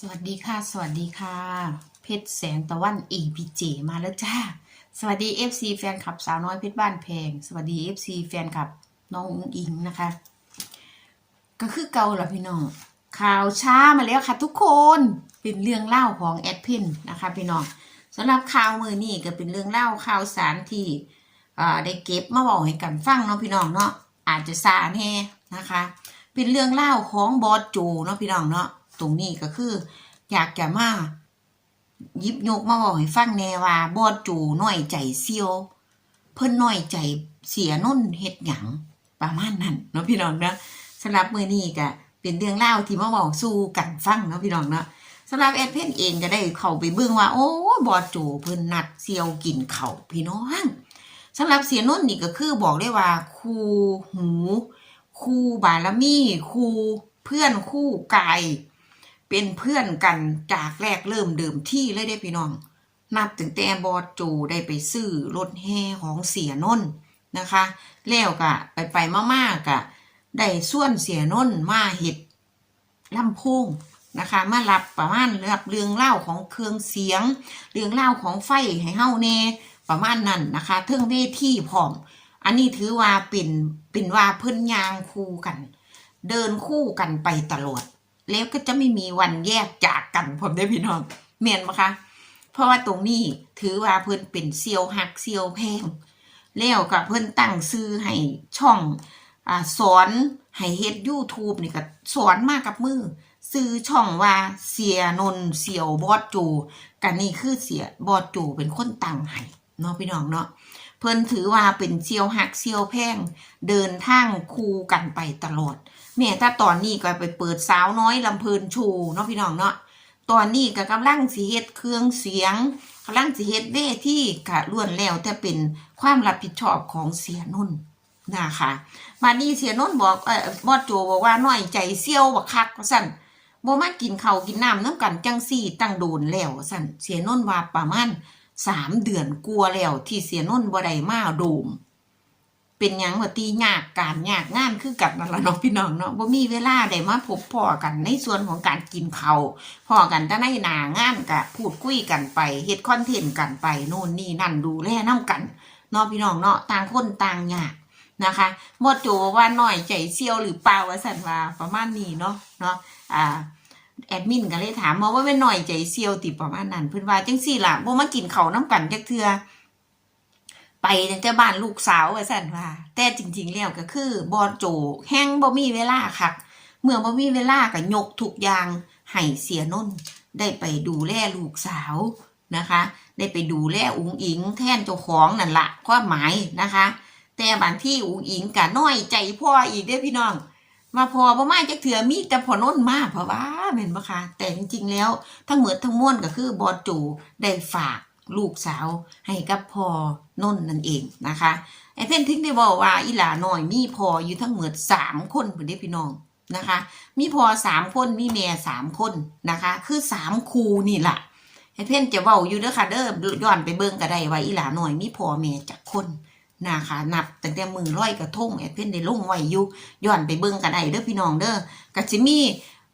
สวัสดีค่ะ สวัสดีค่ะ เพชรแสงตะวันอีพีเจมาแล้วจ้า สวัสดี FC แฟนคลับสาวน้อยเพชรบ้านแพง สวัสดี FC แฟนคลับน้องอุ้งอิงนะคะ ก็คือเก่าละพี่น้อง ข่าวช้ามาแล้วค่ะทุกคน เป็นเรื่องเล่าของแอดพินนะคะพี่น้องสำหรับข่าวมือนี่ก็เป็นเรื่องเล่าข่าวสารที่ได้เก็บมาบอกให้กันฟังเนาะพี่น้องเนาะอาจจะซาแน่นะคะ เป็นเรื่องเล่าของบอสโจเนาะพี่น้องเนาะ ตรงนี้ก็คือ อยากจะมายิบยกมาบอกให้ฟังแนว่าบอสโจน้อยใจเซียว เพิ่นน้อยใจเสียนุ่นเฮ็ดหยังประมาณนั้นเนาะพี่น้องเนาะสำหรับมือนี้ก็เป็นเรื่องเล่าที่มาบอกสู่กันฟังเนาะพี่น้องเนาะสำหรับแอดเพนเองก็ได้เข้าไปเบิ่งว่า โอ้บอสโจเพิ่นนัดเซียวกินเขาพี่น้องสำหรับเสียนุ่นนี่ก็คือบอกได้ว่าครูหูครูบารมีครูเพื่อนคู่กาย เป็นเพื่อนกันจากแรกเริ่มเดิมที่เลยได้พี่น้อง นับถึงแต่บอสจูได้ไปซื้อรถแห่ของเสียนนนะคะ แล้วก็ไปไปมากๆกะได้ส่วนเสียนนมาเห็ดลำโพงนะคะมารับประมาณรับเรื่องเล่าของเครื่องเสียง เรื่องเล่าของไฟให้เฮาแน่ประมาณนั้นนะคะเทิงเวทีพร้อม อันนี้ถือว่าเป็นเป็นว่าเพิ่นยางคู่กัน เดินคู่กันไปตลอด แล้วก็จะไม่มีวันแยกจากกันผมได้พี่น้องเมียนปะคะ เพราะว่าตรงนี้ถือว่าเพิ่นเป็นเซียวหักเซียวแพงแล้วก็เพิ่นตั้งซื้อให้ช่องอสอนให้เฮ็ด YouTube นี่ก็สอนมากับมือซื้อช่องว่าเสียนนเสียวบอดจูกันนี่คือเสียบอดจูเป็นคนตั้งให้เนาะพี่น้องเนาะ พิ่นถือว่าเป็นเซียวหักเซียวแพงเดินทางคู่กันไปตลอดแม่ถ้าตอนนี้ก็ไปเปิดสาวน้อยลำเพลินโชว์เนาะพี่น้องเนาะตอนนี้ก็กำลังสิเฮ็ดเครื่องเสียงกำลังสิเฮ็ดเวทีกะล้วนแล้วแต่เป็นความรับผิดชอบของเสียนุ่นนะคะมานี่เสียนุ่นบอกเออบอสโจบอกว่าน้อยใจเซียวบักคักสั่นบ่มากินเขากินน้ำน้ำกันจังซี่ตั้งโดนแล้วสั่นเสียนุ่นว่าประมาณ สามเดือนกลัวแล้วที่เสียนุ่นบ่ได้มาโดม เป็นหยังว่าตียากการยากงานคือกันนั่นละเนาะพี่น้องเนาะบ่มีเวลาได้มาพบพ่อกันในส่วนของการกินเข้าพ่อกันแต่ในหนางานกะพูดคุยกันไปเฮ็ดคอนเทนต์กันไปโน่นนี่นั่นดูแลน้ำกันเนาะพี่น้องเนาะต่างคนต่างยากนะคะบ่โจว่าน้อยใจเซียวหรือเปล่าว่าสันว่าประมาณนี้เนาะเนาะอ่า แอดมินก็เลยถามมาว่าเป็นหน่อยใจเซียวติประมาณนั้นเพิ่อนว่าจังซี่ล่ะบ่มากินเขาน้ำกันจักเทื่อไปตั้งแต่บ้านลูกสาวว่าสั่นว่า แต่จริง ๆ แล้วก็คือบอโจแห้งบ่มีเวลาคักเมื่อบ่มีเวลาก็ยกทุกอย่างให้เสียนนท์ได้ไปดูแลลูกสาวนะคะ ได้ไปดูแลอุ๋งอิง แทนเจ้าของนั่นละความหมายนะคะ แต่บางที่อุ๋งอิงก็น้อยใจพ่ออีกเด้อพี่น้อง มาพอบ่มาจักเถื่อมีแต่พอนนมาเพราะว่าแม่นบ่คะแต่จริงๆแล้ว ทั้งหมดทั้งม้วลก็คือบอโจได้ฝากลูกสาวให้กับพอนนนั่นเองนะคะไอ้เพ่นทิ้งได้บอกว่าอีหลาน้อยมีพออยู่ทั้งหมดสามคนเพื่อนเด้พี่น้องนะคะ มีพอสามคนมีแม่สามคนนะคะ คือสามครูนี่แหละไอ้เพ่นจะเว้าอยู่เด้อค่ะเด้อย้อนไปเบิ่งก็ได้ว่าอีหลาน้อยมีพอแม่จักคน นะคะนับตั้งแต่มือร้อยกระทงไอ้เพ่นได้ลงไว้อยู่ย้อนไปเบิ่งก็ได้เด้อพี่น้องเด้อก็สิมี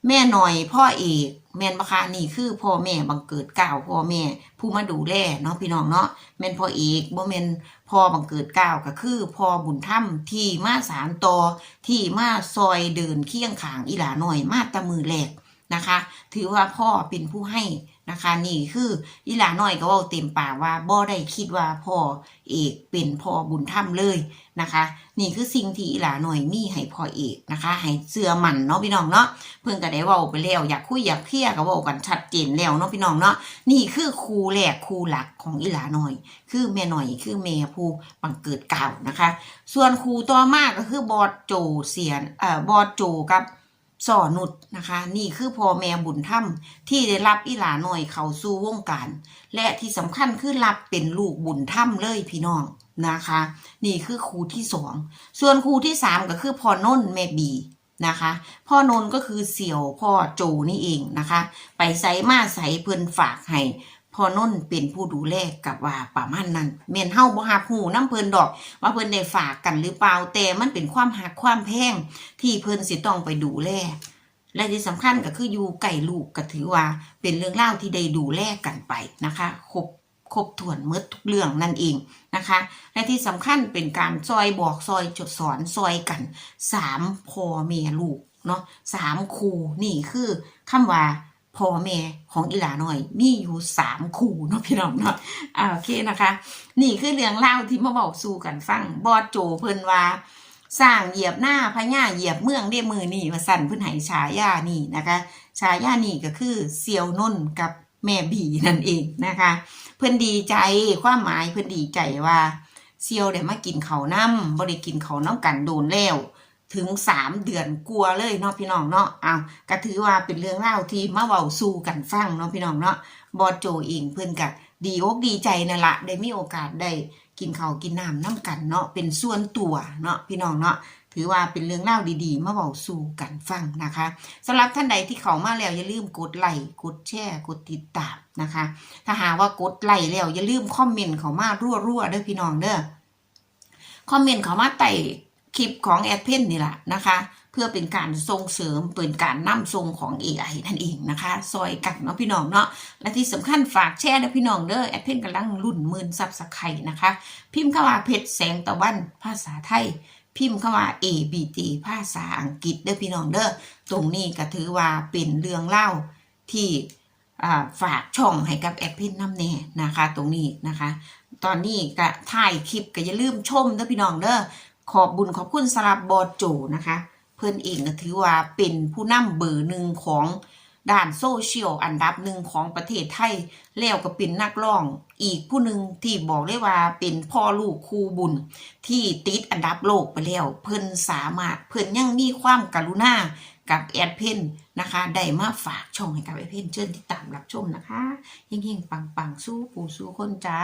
แม่หน่อยพ่อเอกแม่นบะคะนี่คือพ่อแม่บังเกิดเกล้าวพ่อแม่ ผู้มาดูแลเนาะพี่น้องเนาะแม่นพ่อเอกบ่แม่นพ่อบังเกิดเกล้าวก็คือพ่อบุญธรรมที่มาสารต่อที่มาซอยเดินเคียงขางอีหลาหน่อยมาตะมือแรกนะคะ ถือว่าพ่อเป็นผู้ให้ นะคะ นี่คืออีหลาน้อยก็ว่าเต็มปากว่าบ่ได้คิดว่าพ่อเอกเป็นพ่อบุญธรรมเลยนะคะ นี่คือสิ่งที่อีหลาน้อยมีให้พ่อเอกนะคะให้เสื้อมันเนาะพี่น้องเนาะเพิ่งก็ได้ว้าไปแล้วอยากคุยอยากเคลียร์ก็ว้ากันชัดเจนแล้วเนาะพี่น้องเนาะนี่คือครูแรกครูหลักของอีหลาน่อย คือแม่หน่อยคือแม่ผู้บังเกิดเก่านะคะ ส่วนครูต่อมาก็คือบอดโจเสียนเอ่อบอดโจกับ สอนุดนะคะ นี่คือพ่อแม่บุญธรรมที่ได้รับอีหลาหน่อยเขาสู่วงการ และที่สำคัญคือรับเป็นลูกบุญธรรมเลยพี่น้องนะคะ นี่คือครูที่สองส่วนครูที่สามก็คือพ่อนนท์แม่บีนะคะ พ่อนนท์ก็คือเสี่ยวพ่อโจนี่เองนะคะ ไปใส่มาใส่เพิ่อนฝากให้ พอนนเป็นผู้ดูแลกับว่าประมาณนั้นเมียนเฮาบ่ฮักหูน้ำเพิ่นดอก ว่าเพิ่นได้ฝากกันหรือเปล่าแต่มันเป็นความหักความแพงที่เพิ่นสิต้องไปดูแลและที่สำคัญก็คืออยู่ไก่ลูกก็ถือว่าเป็นเรื่องเล่าที่ได้ดูแลกันไปนะคะครบครบถ้วนเมื่อทุกเรื่องนั่นเองนะคะ และที่สำคัญเป็นการซอยบอกซอยจดสอนซอยกันสามพ่อแม่ลูกเนาะสามครูนี่คือคำว่า พ่อแม่ของอีหลาหน่อย มีอยู่สามครูเนาะพี่น้องเนาะอ่าโอเคนะคะ นี่คือเรื่องเล่าที่มาบอกสู่กันฟังบอดโจเพิ่นว่า สร้างเหยียบหน้าพญาเหยียบเมืองได้มือนี่ว่าสั่นเพิ่นให้ฉายานี่นะคะฉายานี่ก็คือเซียวนนท์กับแม่บีนั่นเองนะคะ เพิ่นดีใจความหมายเพิ่นดีใจว่าเซียวได้มากินเขาน้ำบ่ได้กินเขาน้ำกันโดนแล้ว ถึงสามเดือนกลัวเลยเนาะพี่น้องเนาะอ้าวก็ถือว่าเป็นเรื่องเล่าที่มาเว้าสู่กันฟังเนาะพี่น้องเนาะบอโจเองเพิ่อนก็ดีอกดีใจนั่นละได้มีโอกาสได้กินข้าวกินน้ำน้ำกันเนาะเป็นส่วนตัวเนาะพี่น้องเนาะถือว่าเป็นเรื่องเล่าดีๆ มาเว้าสู่กันฟังนะคะสำหรับท่านใดที่เขามาแล้วอย่าลืมกดไลค์กดแชร์กดติดตามนะคะ ถ้าหาว่ากดไลค์แล้วอย่าลืมคอมเมนต์เขามารั่วๆเด้อพี่น้องเด้อคอมเมนต์เขามาใต้ คลิปของแอดเพนนี่แหละนะคะ เพื่อเป็นการส่งเสริมเป็นการนำทรงของ AI นั่นเองนะคะซอยกันเนาะพี่น้องเนาะและที่สำคัญฝากแชร์นะพี่น้องเด้อแอดเพนกำลังรุ่นหมื่นซับสไครต์นะคะ พิมพ์เข้ามาเพชรแสงตะวันภาษาไทย พิมพ์เข้ามา A B T ภาษาอังกฤษเด้อพี่น้องเด้อตรงนี้ก็ถือว่าเป็นเรื่องเล่าที่ฝากช่องให้กับแอดเพนน้ำแน่นะคะ ตรงนี้นะคะ ตอนนี้ก็ถ่ายคลิปก็อย่าลืมชมเด้อพี่น้องเด้อ ขอบบุญขอบคุณสำหรับบอโจนะคะ เพื่อนเองก็ถือว่าเป็นผู้นำเบอร์หนึ่งของด้านโซเชียลอันดับหนึ่งของประเทศไทย แล้วก็เป็นนักร้อง อีกผู้หนึ่งที่บอกเลยว่าเป็นพ่อลูกคู่บุญ ที่ติดอันดับโลกไปแล้ว เพิ่นสามารถเพิ่นยังมีความกรุณากับแอดเพนนะคะได้มาฝากช่องให้กับแอดเพนเชิญติดตามรับชมนะคะเฮงๆปังๆสู้ปู่สู้คนจ้า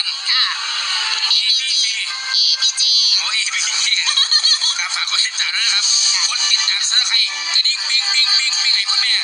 วัน ค่ะ EBC EBG โอ้ย ABC ครับฝากกดติดตามด้วยนะครับ กดติดตามซับสไครกระดิ่งปิ๊งปิ๊งปิ๊งปิ๊งไหนคุณแม่